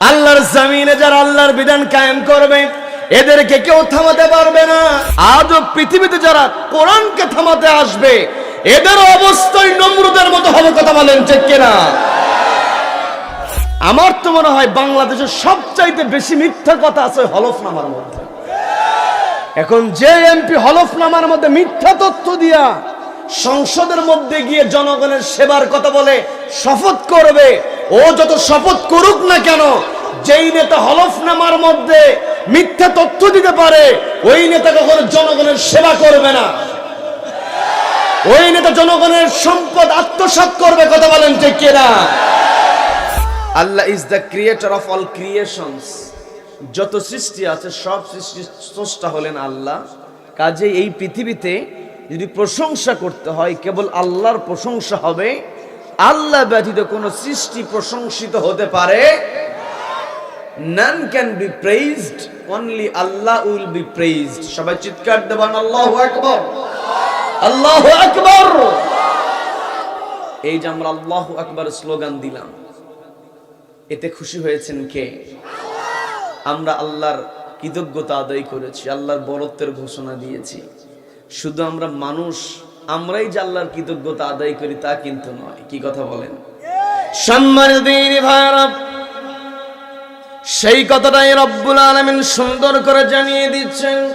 আল্লাহর জামিনে যারা আল্লাহর বিধান কায়েম করবে, এদেরকে কেউ থামাতে পারবে না। আজও পৃথিবীতে যারা কোরআনকে থামাতে আসবে, এদের অবস্থায় নমরুদের মতো হবে কথা বলেন ঠিক কিনা? আমার তো মনে হয় বাংলাদেশের সবচাইতে বেশি মিথ্যা কথা আছে হলফনামার মধ্যে। এখন যে এমপি হলফনামার মধ্যে মিথ্যা তথ্য দিয়া সংসদের মধ্যে গিয়ে জনগণের সেবার কথা বলে শপথ করবে। ও যত শপথ করুক না কেন, যেই নেতা হলফনামার মধ্যে মিথ্যা তথ্য দিতে পারে, ওই নেতা কখনো জনগণের সেবা করবে না। ওই নেতা জনগণের সম্পদ আত্মসাৎ করবে, কথা বলেন ঠিক কিনা? Allah is the creator of all creations যত সৃষ্টি আছে, সব সৃষ্টি স্রষ্টা হলেন আল্লাহ। কাজে এই পৃথিবীতে যদি প্রশংসা করতে হয়, কেবল আল্লাহর প্রশংসা হবে, আল্লাহ ব্যতীত কোনো সৃষ্টি প্রশংসিত হতে পারে। Can be only Allah will be সবাই চিৎকার এই যে আমরা আল্লাহু আকবার স্লোগান দিলাম, এতে খুশি হয়েছেন কে? আমরা আল্লাহর কৃতজ্ঞতা আদায় করেছি, আল্লাহর বরত্বের ঘোষণা দিয়েছি। শুধু আমরা মানুষ, আমরাই যে আল্লাহর কৃতজ্ঞতা আদায় করি তা কিন্তু নয়। কি কথা বলেন? সেই কথাটাই রব্বুল আলামিন সুন্দর করে জানিয়ে দিচ্ছেন।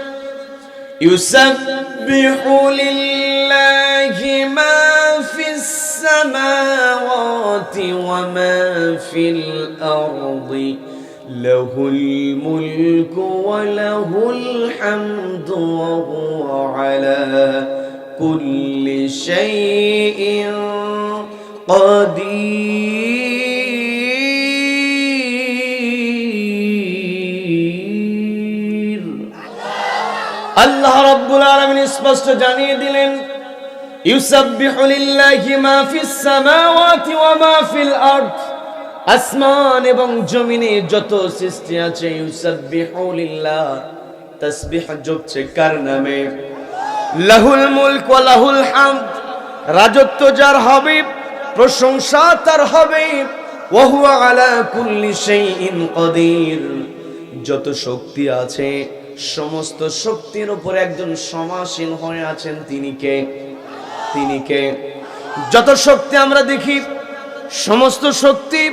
আরদি। له الملك وله الحمد وهو على كل شيء قدير আল্লাহ রাব্বুল আলামিন স্পষ্ট জানিয়ে দিলেন ইউসাব্বিহু লিল্লাহি মা ফিস সামাওয়াতি ওয়া মা ফিল আরদ আসমান এবং জমিনে যত সৃষ্টি আছে, ইউসাব্বিহু লিল্লাহ। তাসবিহ জপছে কার নামে? লাহুল মুলক ওয়া লাহুল হামদ। রাজত্ব যার হবে, প্রশংসা তার হবে। ওয়া হুয়া আলা কুল্লি শাইইন কাদির। যত শক্তি আছে, সমস্ত শক্তির উপর একজন সমাসীন হয়ে আছেন তিনি কে? তিনি কে? যত শক্তি আমরা দেখি, সমস্ত শক্তি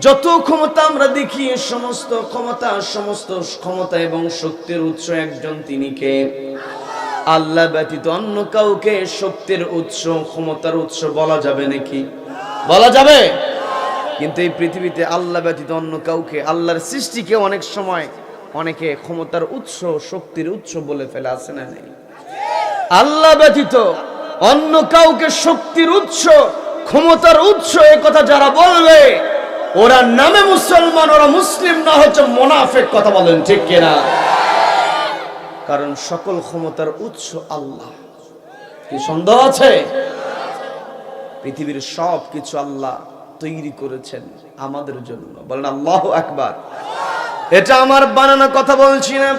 যত ক্ষমতা আমরা দেখি সমস্ত ক্ষমতা সমস্ত ক্ষমতা এবং শক্তির উৎস একজন তিনি কে? আল্লাহ ব্যতীত অন্য কাউকে শক্তির উৎস, ক্ষমতার উৎস বলা যাবে নাকি? বলা যাবে। কিন্তু এই পৃথিবীতে আল্লাহ ব্যতীত অন্য কাউকে, আল্লাহর সৃষ্টিকে অনেক সময় অনেকে ক্ষমতার উৎস, শক্তির উৎস বলে ফেলে, আছে না নেই? আল্লাহ ব্যতীত অন্য কাউকে শক্তির উৎস, ক্ষমতার উৎস কথা যারা বলবে ওরা নামে মুসলমান ওরা মুসলিম না হচ্ছে মোনাফেক কথা বলেন ঠিক কিনা কারণ সকল ক্ষমতার উৎস আল্লাহ কি সন্দেহ আছে পৃথিবীর সব কিছু আল্লাহ তৈরি করেছেন আমাদের জন্য বলেন আল্লাহ আকবার এটা আমার বানানো কথা বলছি না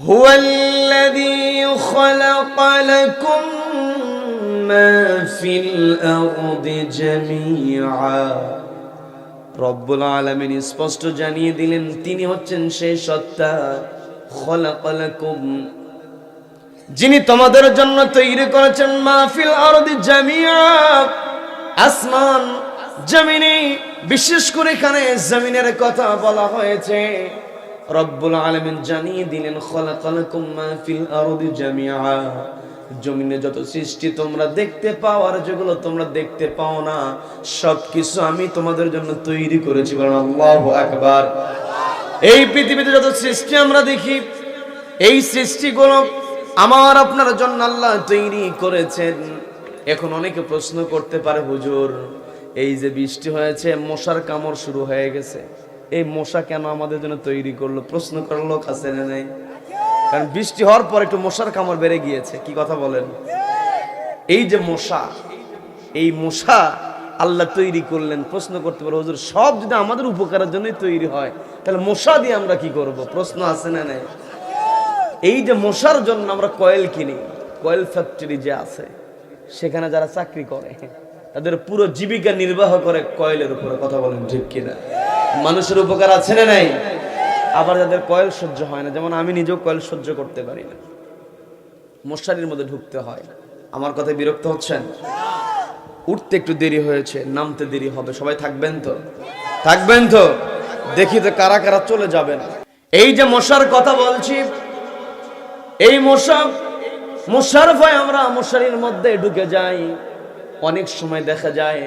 هو الذي خلق لكم ما في الأرض جميعا রব্বুল আলামিন স্পষ্ট জানিয়ে দিলেন তিনি হচ্ছেন সেই সত্তা খলাকালাকুম যিনি তোমাদের জন্য তৈরি করেছেন মাহফিল আরদি জামিয়া আসমান জমিনে বিশেষ করে এখানে জমিনের কথা বলা হয়েছে রব্বুল আলামিন জানিয়ে দিলেন খলাকালাকুম মাহফিল আরদি জামিয়া জমিনে যত সৃষ্টি তোমরা দেখতে পাও আর যেগুলো তোমরা দেখতে পাও না, সবকিছু আমি তোমাদের জন্য তৈরি করেছি বলেন আল্লাহু আকবার। এই পৃথিবীতে যত সৃষ্টি আমরা দেখি, এই সৃষ্টিগুলো আমার আপনার জন্য আল্লাহ তৈরি করেছেন। এখন অনেকে প্রশ্ন করতে পারে, হুজুর, এই যে বৃষ্টি হয়েছে, মশার কামড় শুরু হয়ে গেছে। এই মশা কেন আমাদের জন্য তৈরি করল? প্রশ্ন করার লোক আছে না নাই? কারণ বৃষ্টি হওয়ার পর একটু মশার কামড় বেড়ে গিয়েছে। কি কথা বলেন? এই যে মশা, এই মশা আল্লাহ তৈরি করলেন। প্রশ্ন করতে পারো, হুজুর, সব যদি আমাদের উপকারের জন্যই তৈরি হয়, তাহলে মশা দিয়ে আমরা কি করব? প্রশ্ন আছে না নাই? এই যে মশার জন্য আমরা কয়েল কিনি, কয়েল ফ্যাক্টরি যে আছে, সেখানে যারা চাকরি করে, তাদের পুরো জীবিকা নির্বাহ করে কয়েলের উপরে। কথা বলেন ঠিক কিনা? মানুষের উপকার আছে না নাই? আবার যাদের কয়েল সহ্য হয় না, যেমন আমি নিজেও কয়েল সহ্য করতে পারি না। মশারির মধ্যে ঢুকতে হয় আমার কথায় বিরক্ত হচ্ছেন? উঠতে একটু দেরি হয়েছে, নামতে দেরি হবে। সবাই থাকবেন তো? থাকবেন তো? দেখি তো কারা কারা চলে যাবেন। এই যে মশার কথা বলছি, এই মশা, মশার ভয় আমরা মশারির মধ্যে ঢুকে যাই। অনেক সময় দেখা যায়,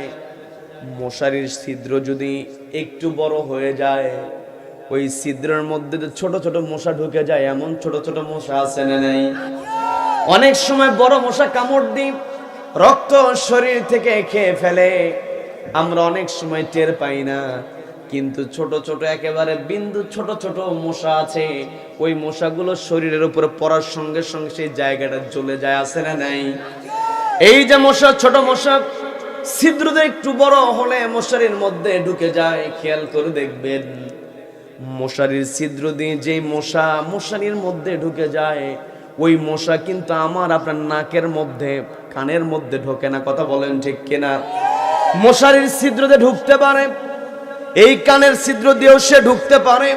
মশারির ছিদ্র যদি একটু বড় হয়ে যায় ওই ছিদ্রের মধ্যে ছোট ছোট মশা ঢুকে যায়, এমন ছোট ছোট মশা আছে না নাই? অনেক সময় বড় মশা কামড় দিই, রক্ত শরীর থেকে খেয়ে ফেলে। আমরা অনেক সময় টের পাই না, কিন্তু ছোট ছোট একেবারে বিন্দু ছোট ছোট মশা আছে, ওই মশাগুলো শরীরের উপরে পড়ার সঙ্গে সঙ্গে সেই জায়গাটা চলে যায়, আছে না নাই? এই যে মশা, ছোট মশা ছিদ্রটা একটু বড় হলে মশারির মধ্যে ঢুকে যায়, খেয়াল করে দেখবেন। মশারির ছিদ্র দিয়ে যে মশা মশারির মধ্যে ঢুকে যায়, ওই মশা কিন্তু আমার আপনার নাকের মধ্যে, কানের মধ্যে ঢোকে না। কথা বলেন ঠিক কিনা? মশারির ছিদ্রতে ঢুকতে পারে, এই কানের ছিদ্র দিয়েও সে ঢুকতে পারে,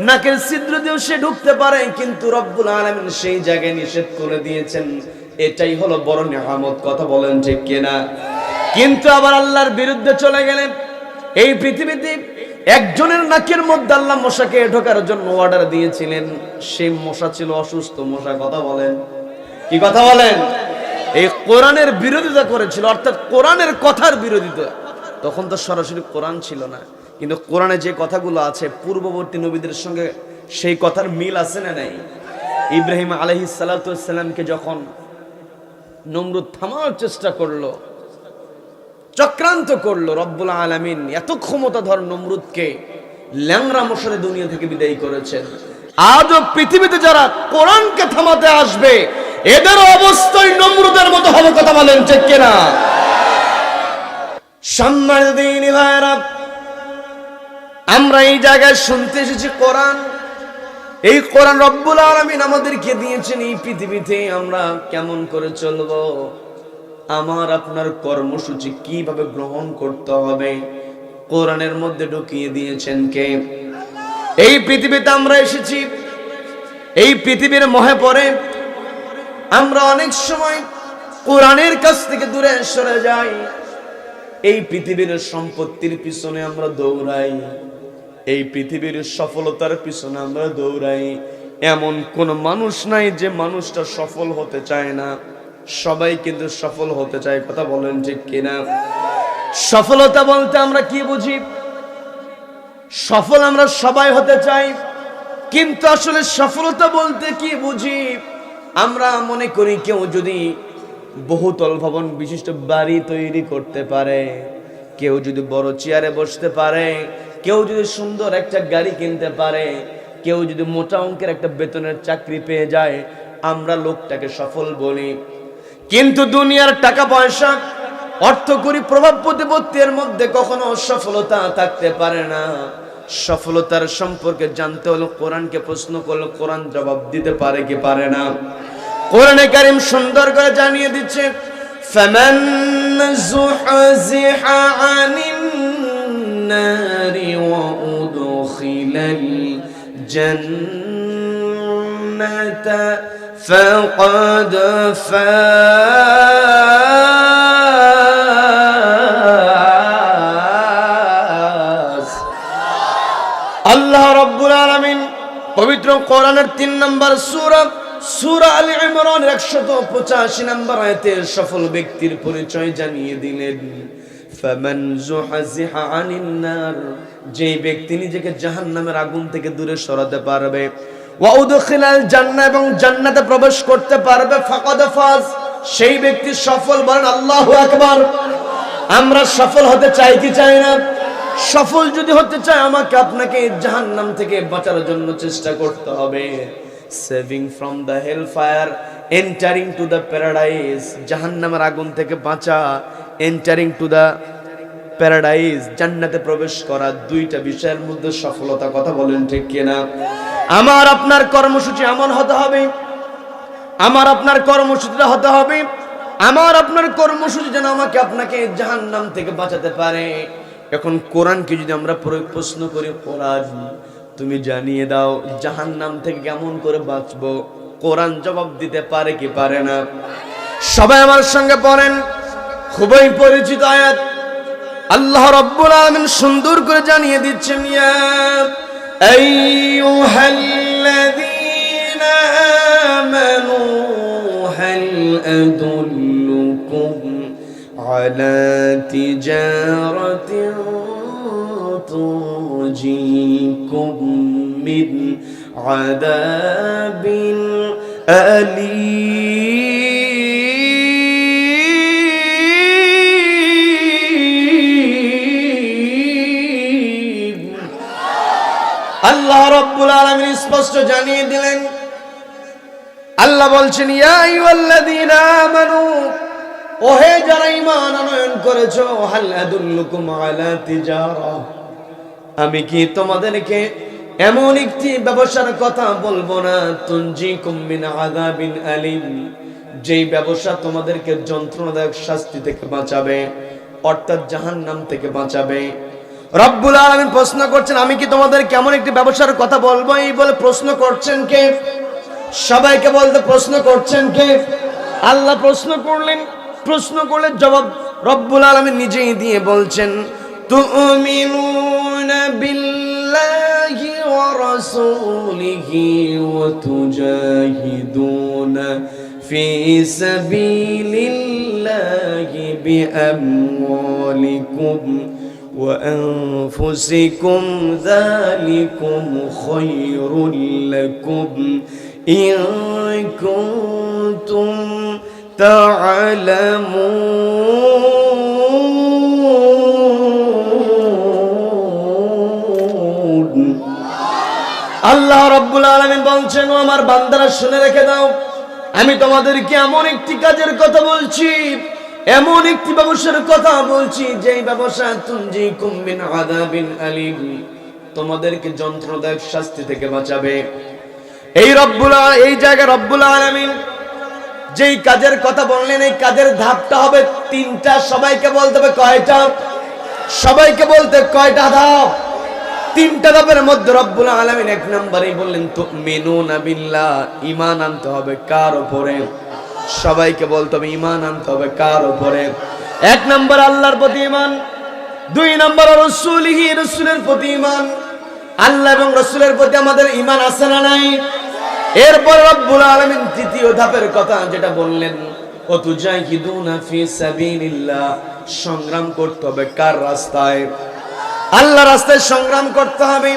নাকের ছিদ্র দিয়েও সে ঢুকতে পারে, কিন্তু রব্বুল আলামিন সেই জায়গায় নিষেধ করে দিয়েছেন। এটাই হলো বড় নিয়ামত। কথা বলেন ঠিক কিনা? কিন্তু আবার আল্লাহর বিরুদ্ধে চলে গেলেন এই পৃথিবীতে একজনের নাকের মধ্যে আল্লাহ মশাকে ঢোকার জন্য অর্ডার দিয়েছিলেন। সেই মশা ছিল অসুস্থ, মশা কথা বলেন। কি কথা বলেন? এই কোরআনের বিরোধিতা করেছিল, অর্থাৎ কোরআনের কথার বিরোধিতা। তখন তো সরাসরি কোরআন ছিল না। কিন্তু কোরআনে যে কথাগুলো আছে, পূর্ববর্তী নবীদের সঙ্গে সেই কথার মিল আছে না নাই? ইব্রাহিম আলহি সালাতামকে যখন নমরুদ থামার চেষ্টা করল চক্রান্ত করল রব্বুল আলামিন। এত ক্ষমতাধর নমরুদকে ল্যাংরা মশারে দুনিয়া থেকে বিদায়ী করেছেন। আজও পৃথিবীতে যারা কোরআনকে থামাতে আসবে, এদের অবস্থায় নমরুদের মতো হবে কথা বলেন ঠিক কিনা? সম্মানিত দিনী ভাইরা আমরা এই জায়গায় শুনতে এসেছি কোরআন। এই কোরআন রব্বুল আলামিন আমাদেরকে দিয়েছেন এই পৃথিবীতে আমরা কেমন করে চলবো? আমার আপনার কর্মসূচি কীভাবে গ্রহণ করতে হবে? কোরআনের মধ্যে ঢুকিয়ে দিয়েছেন কে? এই পৃথিবীতে আমরা এসেছি। এই পৃথিবীর মহে পড়ে আমরা অনেক সময় কোরআনের কাছ থেকে দূরে সরে যাই। এই পৃথিবীর সম্পত্তির পিছনে আমরা দৌড়াই। এই পৃথিবীর সফলতার পিছনে আমরা দৌড়াই। এমন কোন মানুষ নাই যে মানুষটা সফল হতে চায় না। সবাই কিন্তু সফল হতে চায় কথা বলেন ঠিক কিনা? সফলতা বলতে আমরা কি বুঝি? সফল আমরা সবাই হতে চাই, কিন্তু আসলে সফলতা বলতে কি বুঝি? আমরা মনে করি কেউ যদি বহুতল ভবন, বিশিষ্ট বাড়ি তৈরি করতে পারে, কেউ যদি বড় চেয়ারে বসতে পারে, কেউ যদি সুন্দর একটা গাড়ি কিনতে পারে, কেউ যদি মোটা অঙ্কের একটা বেতনের চাকরি পেয়ে যায়, আমরা লোকটাকে সফল বলি। কিন্তু দুনিয়ার টাকা পয়সা অর্থ করি প্রভাব প্রতিপত্তির মধ্যে কখনো সফলতা থাকতে পারে না সফলতার সম্পর্কে জানতে হলো কোরআনকে প্রশ্ন করলো কোরআন জবাব দিতে পারে কি পারে না কোরআনে কারিম সুন্দর করে জানিয়ে দিচ্ছে فمن زحزح عن النار وأدخل الجنة فقد فاز আল্লাহ রব্বুল আলামিন পবিত্র কোরআনের তিন নম্বর সূরা সূরা আলী ইমরানের 185 নম্বর আয়াতে সফল ব্যক্তির পরিচয় জানিয়ে দিলেন ফামান জুহজিহা আনিন নার যে ব্যক্তি নিজেকে জাহান্নামের আগুন থেকে দূরে সরাতে পারবে ওয়া উদখিলাল জান্নাহ, এবং জান্নাতে প্রবেশ করতে পারবে, ফাকাদ ফাজ। সেই ব্যক্তি সফল বলেন, আল্লাহু আকবার। আমরা সফল হতে চাই কি চাই না? সফল যদি হতে চায় আমাকে আপনাকে জাহান্নাম থেকে বাঁচার জন্য চেষ্টা করতে হবে। Saving from the hell fire entering to the paradise জাহান্নামের আগুন থেকে বাঁচা এন্টারিং টু দ্য প্যারাডাইস, জান্নাতে প্রবেশ করা দুইটা বিষয়ের মধ্যে সফলতা কথা বলেন ঠিক কিনা? আমার আপনার কর্মসূচি এমন হতে হবে, আমার আপনার কর্মসূচিটা হতে হবে, আমার আপনার কর্মসূচি যেন আমাকে আপনাকে জাহান নাম থেকে বাঁচাতে পারে। এখন কোরআনকে যদি আমরা প্র- প্রশ্ন করি, কোরআন তুমি জানিয়ে দাও, জাহান্নাম থেকে কেমন করে বাঁচবো? কোরআন জবাব দিতে পারে কি পারে না? সবাই আমার সঙ্গে পড়েন, খুবই পরিচিত আয়াত। আল্লাহ রব্বুল আলামিন সুন্দর করে জানিয়ে দিচ্ছেন ইয়া আইয়ুহাল্লাযীনা আমানু, হাল আদুল্লুকুম আলা তিজারাতিন তুজিকুম মিন আযাবিন আলীম। আল্লাহ রব্বুল আলামিন স্পষ্ট জানিয়ে দিলেন। আল্লাহ বলছেন ওহে যারা ঈমান আনয়ন করেছ আমি কি তোমাদেরকে এমন একটি ব্যবসার কথা বলব না? তুনজিকুম মিন আযাবিন আলিম। যেই ব্যবসা তোমাদেরকে যন্ত্রণাদায়ক শাস্তি থেকে বাঁচাবে, অর্থাৎ জাহান্নাম থেকে বাঁচাবে রব্বুল আলামিন প্রশ্ন করছেন, আমি কি তোমাদের কেমন একটি ব্যবসার কথা বলব? এই বলে প্রশ্ন করছেন কে? সবাইকে বলতে প্রশ্ন করছেন কে? আল্লাহ প্রশ্ন করলেন, প্রশ্ন করলে জবাব রব্বুল আলামিন নিজেই দিয়ে বলছেন তুজাহিদুনা ফি সাবিলিল্লাহি বিআমওয়ালিকুম। وأنفسكم ذلكم خير لكم إن كنتم تعلمون আল্লাহ রব্বুল আলামিন বলছেন ও আমার বান্দারা শুনে রেখে দাও আমি তোমাদেরকে এমন একটি কাজের কথা বলছি এমন একটি ব্যবসার কথা বলছি, যেই ব্যবসা তুনজি কুম্বিন আদাবিন আলিম। তোমাদেরকে যন্ত্রণাদায়ক শাস্তি থেকে বাঁচাবে। এই রব্বুল এই জায়গায় রব্বুল আলামিন যেই কাজের কথা বললেন, এই কাজের ধাপটা হবে তিনটা। সবাইকে বলতে হবে কয়টা? সবাইকে বলতে কয়টা ধাপ? তিনটা ধাপের মধ্যে রব্বুল আলামিন এক নম্বরেই বললেন তো মেনু বিল্লাহ। ঈমান আনতে হবে কার উপরে? সবাইকে বলতে হবে ঈমান আনতে হবে, কার উপরে? এক নম্বর আল্লাহর প্রতি ইমান দুই নম্বর রসুলিহি, রসুলের প্রতি ইমান আল্লাহ এবং রসুলের প্রতি আমাদের ইমান আছে না নাই? এরপর রব্বুল আলামিন তৃতীয় ধাপের কথা যেটা বললেন সংগ্রাম করতে হবে কার রাস্তায়? আল্লাহ রাস্তায় সংগ্রাম করতে হবে।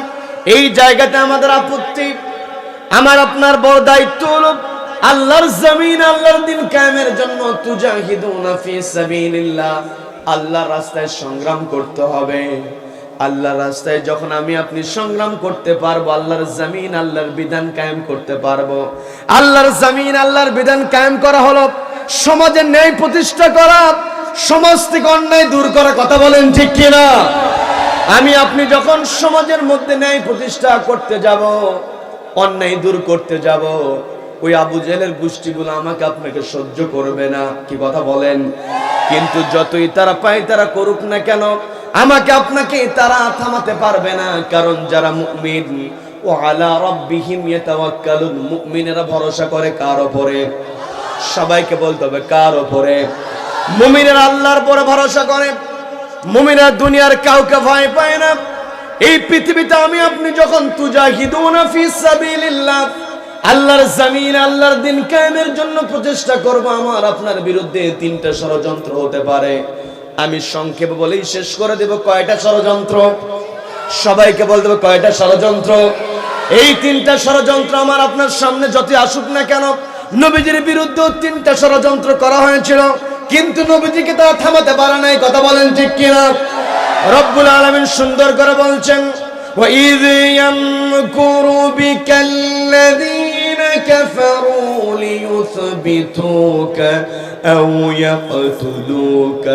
এই জায়গাতে আমাদের আপত্তি, আমার, আপনার বড় দায়িত্ব হলো আল্লাহর জমিন, আল্লাহর দিন কায়েমের জন্য তুজাহিদুনা ফি সাবিলিল্লাহ। আল্লাহর রাস্তায় সংগ্রাম করতে হবে। আল্লাহর রাস্তায় যখন আমি আপনি সংগ্রাম করতে পারব, আল্লাহর জমিন, আল্লাহর বিধান কায়েম করতে পারব। আল্লাহর জমিন, আল্লাহর বিধান কায়েম করা হলো, সমাজের ন্যায় প্রতিষ্ঠা করা, সমাজ থেকে অন্যায় দূর করা, কথা বলেন ঠিক কিনা? আমি আপনি যখন সমাজের মধ্যে ন্যায় প্রতিষ্ঠা করতে যাব, অন্যায় দূর করতে যাব ওই আবু জেলের গোষ্ঠীগুলো আমাকে আপনাকে সহ্য করবে না। কি কথা বলেন? কিন্তু যতই তারা পায় তারা করুক না কেন, আমাকে আপনাকে তারা থামাতে পারবে না। কারণ যারা মুমিন, ও আলা রব্বিহিম ইয়াতাওয়াক্কালুন, মুমিনেরা ভরসা করে কার উপরে সবাইকে বলতে হবে, কার উপরে মুমিনেরা আল্লাহর উপরে ভরসা করে। মুমিনা দুনিয়ার কাউকে ভয় পায় না। এই পৃথিবীতে আমি আপনি যখন তুজাহিদুনা ফি সাবিলিল্লাহ আল্লাহর জমিন আল্লাহর দিন কায়েমের জন্য প্রচেষ্টা করব আমার আপনার বিরুদ্ধে তিনটা ষড়যন্ত্র হতে পারে আমি সংক্ষেপে বলেই শেষ করে দেব কয়টা ষড়যন্ত্র সবাইকে বলতে হবে কয়টা ষড়যন্ত্র এই তিনটা ষড়যন্ত্র আমার আপনার সামনে যতই আসুক না কেন নবীজির বিরুদ্ধেও তিনটা ষড়যন্ত্র করা হয়েছিল কিন্তু নবীজিকে তারা থামাতে পারে নাই কথা বলেন ঠিক কিনা রব্বুল আলামিন সুন্দর করে বলছেন وَإِذْ يَمْكُرُ بِكَ الَّذِينَ كفروا ليثبتوك أو يقتلوك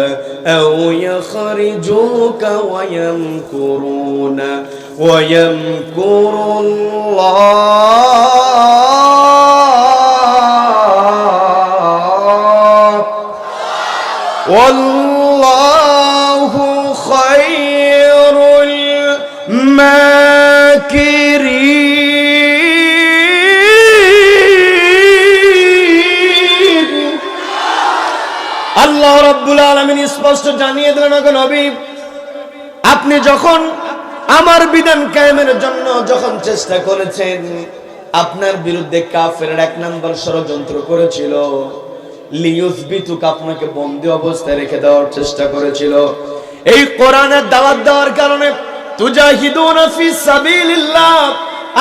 أو يخرجوك ويمكرون ويمكر الله. والله خير রাব্বুল আলামিন স্পষ্ট জানিয়ে দিলেন নবী, আপনি যখন আমার বিধান কায়েমের জন্য যখন চেষ্টা করেছেন, আপনার বিরুদ্ধে কাফের এক নম্বর ষড়যন্ত্র করেছিল। লিয়ুসবিতুক আপনাকে বন্দি অবস্থায় রেখে দেওয়ার চেষ্টা করেছিল। এই কোরআনের দাওয়াত দেওয়ার কারণে তুজাহিদুনা ফি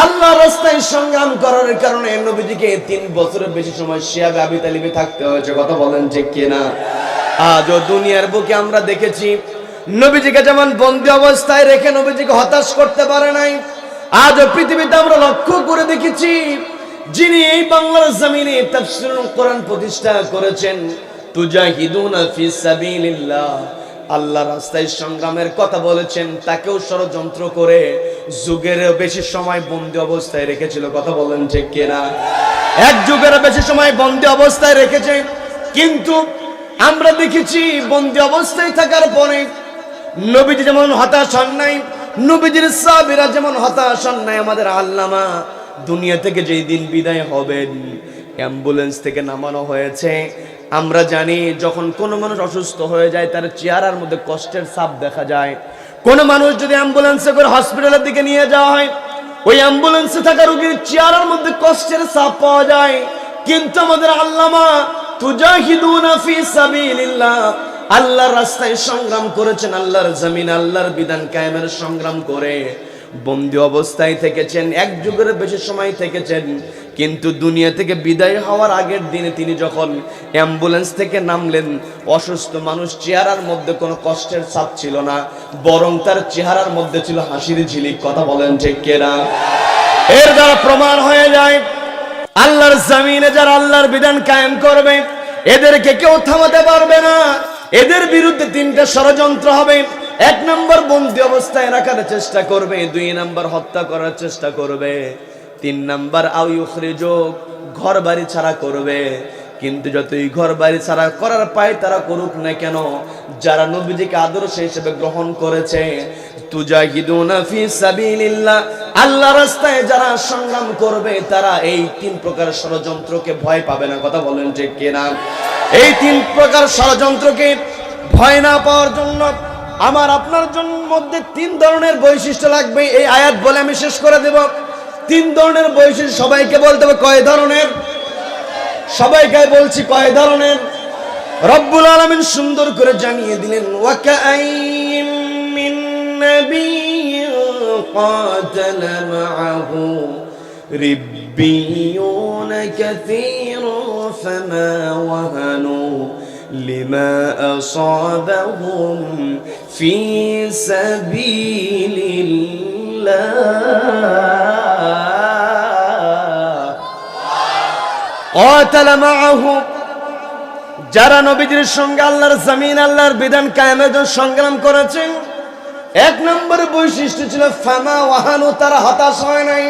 আল্লাহ রাস্তায় সংগ্রাম করার কারণে নবীজিকে তিন বছরের বেশি সময় শিয়াবে আবি তালিবে থাকতে হয়েছে। কথা বলেন ঠিক কিনা? আজও দুনিয়ার বুকে আমরা দেখেছি, নবীজিকে যেমন বন্দি অবস্থায় রেখে নবীজিকে হতাশ করতে পারে নাই, আজও পৃথিবীতে আমরা লক্ষ্য করে দেখেছি, যিনি এই বাংলার জমিনে তাফসীরুল কোরআন প্রতিষ্ঠা করেছেন, তুজাহিদুনা ফি সাবিলিল্লাহ। আল্লাহ রাস্তায় সংগ্রামের কথা বলেছেন, তাকেও ষড়যন্ত্র করে যুগের বেশি সময় বন্দি অবস্থায় রেখেছিল, কথা বলেন ঠিক কিনা? এক যুগের বেশি সময় বন্দি অবস্থায় রেখেছে, কিন্তু আমরা দেখেছি বন্দি অবস্থায় থাকার পরে নবীজি যেমন হতাশ হন নাই, নবীজির সাহাবীরা যেমন হতাশ হন নাই, আমাদের আল্লামা দুনিয়া থেকে যেই দিন বিদায় হবেন, অ্যাম্বুলেন্স থেকে নামানো হয়েছে। আমরা জানি যখন কোনো মানুষ অসুস্থ হয়ে যায়, তার চেহারার মধ্যে কষ্টের ছাপ দেখা যায়। কোনো মানুষ যদি অ্যাম্বুলেন্সে করে হসপিটালের দিকে নিয়ে যাওয়া হয়, ওই অ্যাম্বুলেন্সে থাকা রোগীর চেহারার মধ্যে কষ্টের ছাপ পাওয়া যায়। কিন্তু আমাদের আল্লামা আল্লাহর রাস্তায় সংগ্রাম করেছেন, আল্লাহর জমিন আল্লাহর বিধান কায়েমের সংগ্রাম করে। অবস্থায় থেকেছেন, এক যুগের বেশি সময় থেকেছেন। কিন্তু দুনিয়া থেকে বিদায় হওয়ার আগের দিনে তিনি যখন অ্যাম্বুলেন্স থেকে নামলেন, অসুস্থ মানুষ চেহারার মধ্যে কোনো কষ্টের ছাপ ছিল না, বরং তার চেহারার মধ্যে ছিল হাসির ঝিলিক। কথা বলেন ঠিক কেনা? এর দ্বারা প্রমাণ হয়ে যায়, আল্লাহর জমিনে যারা আল্লাহর বিধান কায়েম করবে এদেরকে কেউ থামাতে পারবে না। এদের বিরুদ্ধে তিনটা ষড়যন্ত্র হবে। এক নম্বর, বন্দী অবস্থায় রাখার চেষ্টা করবে। দুই নম্বর, হত্যা করার চেষ্টা করবে। তিন নম্বর আউ যোগ ঘর বাড়ি ছাড়া করবে। কিন্তু যতই ঘর বাড়ি ছাড়া করার পায় তারা করুক না কেন? যারা নবীজিকে আদর্শ হিসেবে গ্রহণ করেছে আল্লাহ রাস্তায় যারা করবে, তারা এই তিন প্রকার ষড়যন্ত্রকে ভয় পাবে না। কথা বলেন এই তিন প্রকার ষড়যন্ত্রকে ভয় না পাওয়ার জন্য আমার আপনার জন্য মধ্যে তিন ধরনের বৈশিষ্ট্য লাগবে। এই আয়াত বলে আমি শেষ করে দেব। তিন ধরনের বৈশিষ্ট্য সবাইকে বলতে হবে। কয় ধরনের? সবাইকে বলছি কয় ধরনের রব্বুল আলামিন সুন্দর করে জানিয়ে দিলেন ওয়াকাইম মিন নাবিয়্যিন قاتل معه ربيون كثير فما وهنوا لما أصابهم في سبيل الله যারা নবীজির সঙ্গে আল্লাহর জমিন, আল্লাহর বিধান কায়েমের জন্য সংগ্রাম করেছেন, এক নম্বর বৈশিষ্ট্য ছিল, ফামা ওয়াহানু, তারা হতাশ হয় নাই।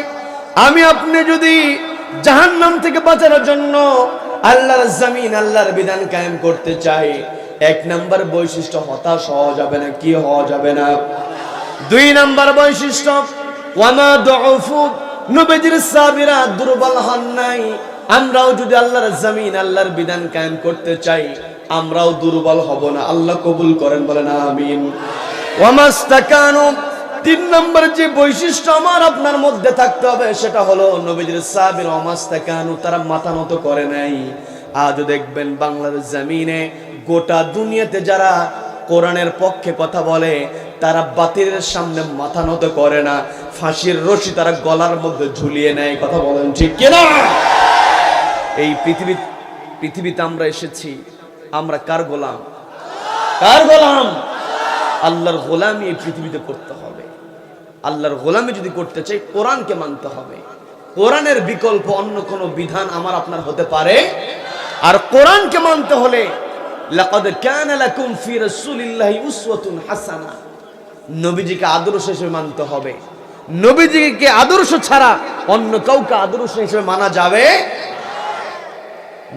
আমি আপনি যদি জাহান্নাম থেকে বাঁচানোর জন্য আল্লাহর জমিন, আল্লাহর বিধান কায়েম করতে চাই, এক নম্বর বৈশিষ্ট্য, হতাশ হওয়া যাবে না, কি হওয়া যাবে না। দুই নম্বর বৈশিষ্ট্য, ওয়ামা দুউফু নবীজির সাহাবীরা দুর্বল হন নাই। আমরাও যদি আল্লাহর জমিন, আল্লাহর বিধান কায়েম করতে চাই, আমরাও দুর্বল হব না। আল্লাহ কবুল করেন, বলেন আমিন। ওয়ামাস্তাকানু, তিন নম্বর যে বৈশিষ্ট্য আমার আপনার মধ্যে থাকতে হবে, সেটা হলো নবীজির সাহাবীর ওয়ামাস্তাকানু, তারা মাথা নত করে নাই। আজও দেখবেন বাংলার জমিনে গোটা দুনিয়াতে যারা কোরআনের পক্ষে কথা বলে, তারা বাতিলের সামনে মাথা নত করে না। ফাঁসির রশি তারা গলার মধ্যে ঝুলিয়ে নেয়, কথা বলেন ঠিক কিনা? এই পৃথিবী, পৃথিবীতে আমরা এসেছি, আমরা কার গোলাম? কার গোলাম? আল্লাহর গোলামি এই পৃথিবীতে করতে হবে। আল্লাহর গোলামি যদি করতে চাই, কোরআনকে মানতে হবে। কোরআনের বিকল্প অন্য কোন বিধান আমার আপনার হতে পারে? আর কোরআনকে মানতে হলে হাসানা। নবীজিকে আদর্শ হিসেবে মানতে হবে। নবীজিকে আদর্শ ছাড়া অন্য কাউকে আদর্শ হিসেবে মানা যাবে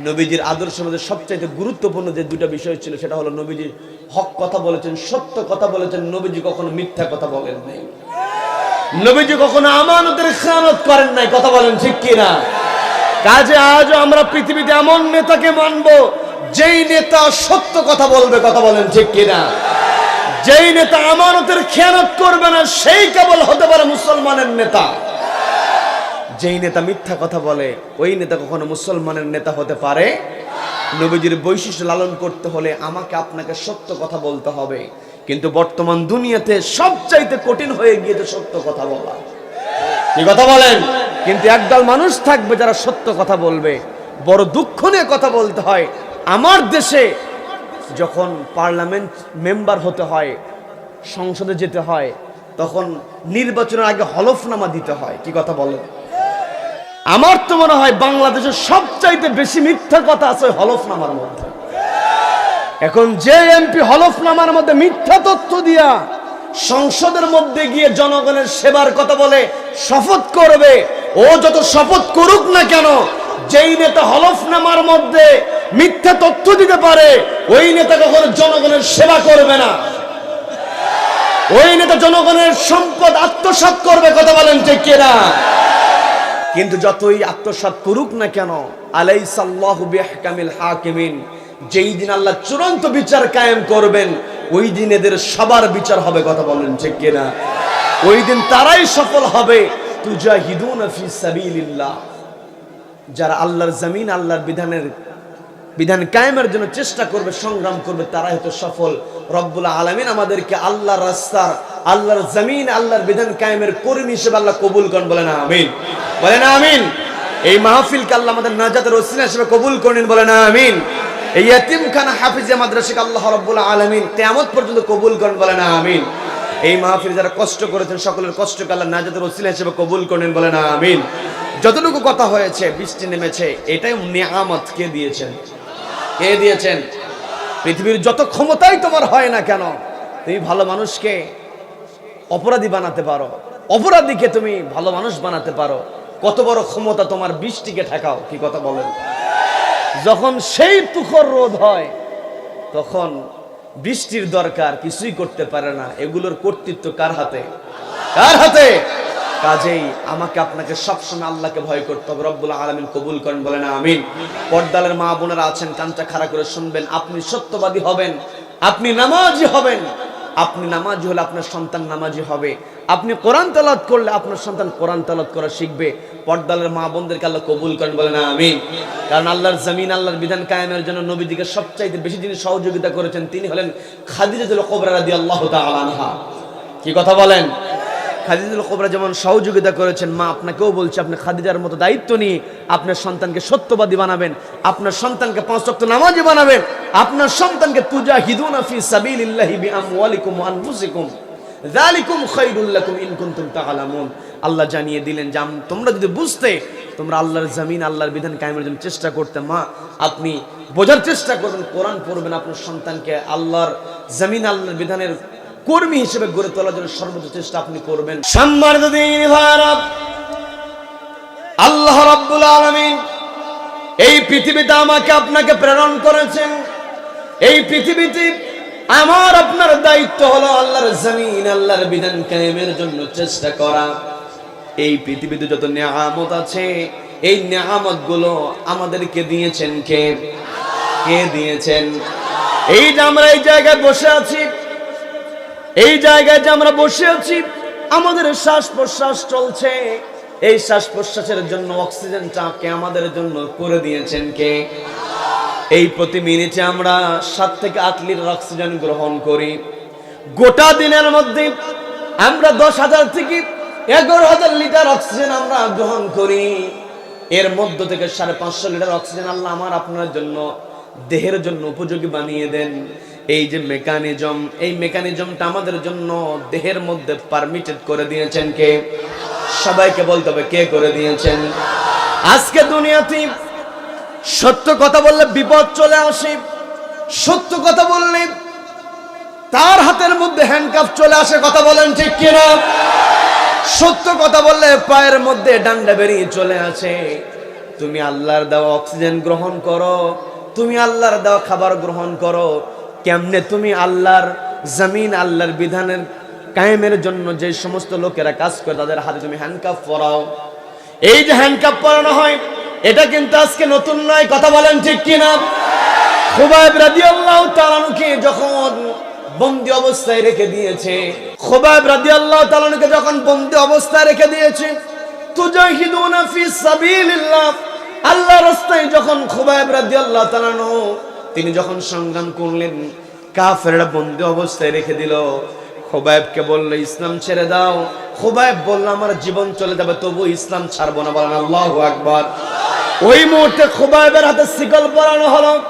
নবীজির আদর্শের মধ্যে সবচাইতে গুরুত্বপূর্ণ যে দুটা বিষয় ছিল, সেটা হলো নবীজি হক কথা বলেছেন, সত্য কথা বলেছেন, নবীজি কখনো মিথ্যা কথা বলেন নাই। নবীজি কখনো আমানতের খেয়ানত করেন নাই, কথা বলেন ঠিক কিনা? কাজে আজও আমরা পৃথিবীতে এমন নেতাকে মানব, যেই নেতা সত্য কথা বলবে, কথা বলেন ঠিক কিনা? যেই নেতা আমানতের খেয়ানত করবে না, সেই কেবল হতে পারে মুসলমানের নেতা। যেই নেতা মিথ্যা কথা বলে, ওই নেতা কখনো মুসলমানের নেতা হতে পারে? নবীজির বৈশিষ্ট্য লালন করতে হলে আমাকে আপনাকে সত্য কথা বলতে হবে। কিন্তু বর্তমান দুনিয়াতে সবচাইতে কঠিন হয়ে গিয়েছে সত্য কথা বলা। কি কথা বলেন? কিন্তু একদল মানুষ থাকবে যারা সত্য কথা বলবে। বড় দুঃখ নিয়ে কথা বলতে হয়। আমার দেশে যখন পার্লামেন্ট মেম্বার হতে হয়, সংসদে যেতে হয়, তখন নির্বাচনের আগে হলফনামা দিতে হয়। কি কথা বলেন? আমার তো মনে হয় বাংলাদেশের সবচাইতে বেশি মিথ্যা কথা আছে হলফনামার মধ্যে। এখন যে এমপি হলফনামার মধ্যে মিথ্যা তথ্য দিয়া সংসদের মধ্যে গিয়ে জনগণের সেবার কথা বলে শপথ করবে, ও যত শপথ করুক না কেন, যেই নেতা হলফনামার মধ্যে মিথ্যা তথ্য দিতে পারে, ওই নেতা কখনো জনগণের সেবা করবে না। ওই নেতা জনগণের সম্পদ আত্মসাৎ করবে, কথা বলেন ঠিক কিনা? কিন্তু যতই আত্মসাত করুক না কেন আলাই সাল্লাহ বেহকামিল হাকিমিন, যেই দিন আল্লাহ চূড়ান্ত বিচার কায়েম করবেন, ওই দিন এদের সবার বিচার হবে, কথা বলেন ঠিক কিনা? ওই দিন তারাই সফল হবে। ফি সাবিলিল্লাহ। যারা আল্লাহর জমিন, আল্লাহর বিধানের বিধান কায়েমের জন্য চেষ্টা করবে, সংগ্রাম করবে, তারাই হয়তো সফল। রব্বুল আলমিন আমাদেরকে আল্লাহর রাস্তার, আল্লাহর জমিন, আল্লাহর বিধান কায়েমের কর্মী হিসেবে আল্লাহ কবুল করেন বলে না আমিন। বলে না আমিন। এই মাহফিলকে আল্লাহ আমাদের নাজাতের ওসিলা হিসেবে কবুল করেন বলে না আমিন। এই ইয়াতিমখানা হাফিজে মাদ্রাসাকে আল্লাহ রব্বুল আলমিন কেয়ামত পর্যন্ত কবুল করেন বলে না আমিন। এই মাহফিল যারা কষ্ট করেছেন, সকলের কষ্টকে আল্লাহ নাজাতের ওসিলা হিসেবে কবুল করেন বলে না আমিন। যতটুকু কথা হয়েছে, বৃষ্টি নেমেছে, এটাই নিয়ামত দিয়েছেন। কে দিয়েছেন? পৃথিবীর যত ক্ষমতাই তোমার হয় না কেন, তুমি ভালো মানুষকে অপরাধী বানাতে পারো। অপরাধীকে তুমি ভালো মানুষ বানাতে পারো। কত বড় ক্ষমতা তোমার বৃষ্টিকে ঠেকাও, কি কথা বলেন? যখন সেই তুখর রোধ হয়, তখন বৃষ্টির দরকার কিছুই করতে পারে না। এগুলোর কর্তৃত্ব কার হাতে? কার হাতে? কাজেই আমাকে আপনাকে সবসময় আল্লাহকে ভয় করতে হবে। রব্বুল আলমিন কবুল করেন, বলেন আমিন। পর্দালের মা বোনেরা আছেন, কানটা খাড়া করে শুনবেন। আপনি সত্যবাদী হবেন, আপনি নামাজি হবেন। আপনি নামাজি হলে আপনার সন্তান নামাজি হবে। আপনি কোরআন তালাত করলে আপনার সন্তান কোরআন তালাত করা শিখবে। পর্দালের মা বোনদেরকে আল্লাহ কবুল করেন, বলেন আমিন। কারণ আল্লাহর জমিন, আল্লাহর বিধান কায়েমের জন্য নবীদিকে সবচাইতে বেশি যিনি সহযোগিতা করেছেন, তিনি হলেন খাদিজাতুল কোবরা রাদিয়াল্লাহু তাআলা আনহা। কি কথা বলেন? খাদিজুল কোবরা যেমন সহযোগিতা করেছেন, মা আপনাকেও বলছে, আপনি খাদিজার মতো দায়িত্ব নিয়ে আপনার সন্তানকে সত্যবাদী বানাবেন, আপনার সন্তানকে পাঁচ ওয়াক্ত নামাজি বানাবেন, আপনার সন্তানকে তুজা হিদুনা আল্লাহ জানিয়ে দিলেন যে তোমরা যদি বুঝতে, তোমরা আল্লাহর জমিন, আল্লাহর বিধান কায়েমের জন্য চেষ্টা করতে, মা, আপনি বোঝার চেষ্টা করবেন, কোরআন পড়বেন, আপনার সন্তানকে আল্লাহর জমিন, আল্লাহর বিধানের কর্মী হিসেবে গড়ে তোলার জন্য সর্বোচ্চ চেষ্টা আপনি করবেন। আল্লাহ রাব্বুল আলামিন এই পৃথিবীতে আমাকে আপনাকে প্রেরণ করেছেন। এই পৃথিবীতে আমার আপনার দায়িত্ব হলো আল্লাহর জমিন, আল্লাহর বিধান কায়েমের জন্য চেষ্টা করা। এই পৃথিবীতে যত নিয়ামত আছে, এই নিয়ামতগুলো আমাদেরকে দিয়েছেন কে? কে দিয়েছেন? এই যে আমরা এই জায়গায় বসে আছি এই জায়গায় যে আমরা বসে আছি, আমাদের শ্বাস প্রশ্বাস চলছে। এই শ্বাস প্রশ্বাসের জন্য অক্সিজেনটাকে আমাদের জন্য করে দিয়েছেন কে? এই প্রতি মিনিটে আমরা সাত থেকে আট লিটার অক্সিজেন গ্রহণ করি। গোটা দিনের মধ্যে আমরা দশ হাজার থেকে এগারো হাজার লিটার অক্সিজেন আমরা গ্রহণ করি। এর মধ্য থেকে সাড়ে পাঁচশো লিটার অক্সিজেন আল্লাহ আমার আপনার জন্য, দেহের জন্য উপযোগী বানিয়ে দেন। এই যে মেকানিজম এই মেকানিজমটা আমাদের জন্য দেহের মধ্যে পারমিটেড করে দিয়েছেন কে? সবাইকে বলতে হবে কে করে দিয়েছেন? আজকে দুনিয়াতে সত্য কথা বললে বিপদ চলে আসে, সত্য কথা বললে তার হাতের মধ্যে হ্যান্ডকাফ চলে আসে, কথা বলেন ঠিক কিনা? সত্য কথা বললে পায়ের মধ্যে ডান্ডা বেরিয়ে চলে আসে। তুমি আল্লাহর দেওয়া অক্সিজেন গ্রহণ করো, তুমি আল্লাহর দেওয়া খাবার গ্রহণ করো কেমনে তুমি আল্লাহর জমিন, আল্লাহর বিধানের কায়েমের জন্য যে সমস্ত লোকেরা কাজ করে, তাদের হাতে তুমি হ্যান্ডকাপ পরাও। এই যে হ্যান্ডকাপ পরানো হয়, এটা কিন্তু আজকে নতুন নয়, কথা বলেন ঠিক কিনা? খুবাইব রাদিয়াল্লাহু তাআলাকে যখন বন্দি অবস্থায় রেখে দিয়েছে, খুবাইব রাদিয়াল্লাহু তাআলাকে যখন বন্দি অবস্থায় রেখে দিয়েছে, তুজাহিদুনা ফি সাবিলিল্লাহ আল্লাহ রাস্তায় যখন খুবাইব রাদিয়াল্লাহু তাআলা তিনি যখন সংগ্রাম করলেন, কাফেররা বন্দি অবস্থায় রেখে দিল। খুবাইবকে বলল, ইসলাম ছেড়ে দাও। খুবাইব বলল, আমার জীবন চলে যাবে তবু ইসলাম ছাড়বো না। বলেন, আল্লাহু আকবার। ওই মুহূর্তে খুবাইবের হাতে শিকল পরানো হলো।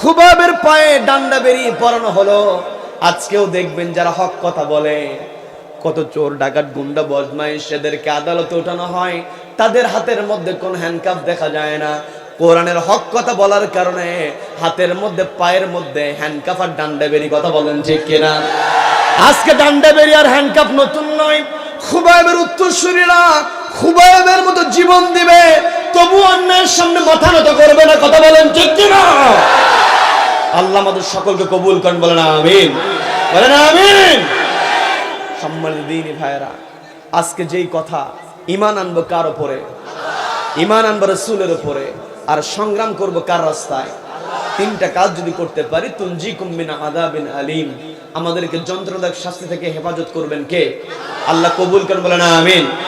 খুবাবের পায়ে ডান্ডা বেরিয়ে পরানো হলো। আজকেও দেখবেন যারা হক কথা বলে, কত চোর, ডাকাত, গুন্ডা, বদমাইশ, এদেরকে আদালতে ওঠানো হয়। তাদের হাতের মধ্যে কোন হ্যান্ডকাপ দেখা যায় না। কোরআনের হক কথা বলার কারণে হাতের মধ্যে, পায়ের মধ্যে হ্যান্ডকাপ আর ডান্ডা বেরি কথা বলেন ঠিক কিনা? আজকে ডান্ডা বেরি আর হ্যান্ডকাপ নতুন নয়। খুবাইবের উত্তরসূরিরা খুবাইবের মতো জীবন দিবে তবু অন্যের সামনে মাথা নত করবে না, কথা বলেন ঠিক কিনা? আল্লাহ আমাদের সকলকে কবুল করেন, বলেন আমিন। বলেন আমিন। সম্মানিত দিনী ভাইরা আজকে যেই কথা ইমান আনব কার উপরে? ইমান আনব রসুলের উপরে। আর সংগ্রাম করব কার রাস্তায়? তিনটা কাজ যদি করতে পারি তুঞ্জি কুম্বিনা আদাবিন আলিম। আমাদেরকে যন্ত্রদায়ক শাস্তি থেকে হেফাজত করবেন কে? আল্লাহ কবুল করেন, বলেন আমিন।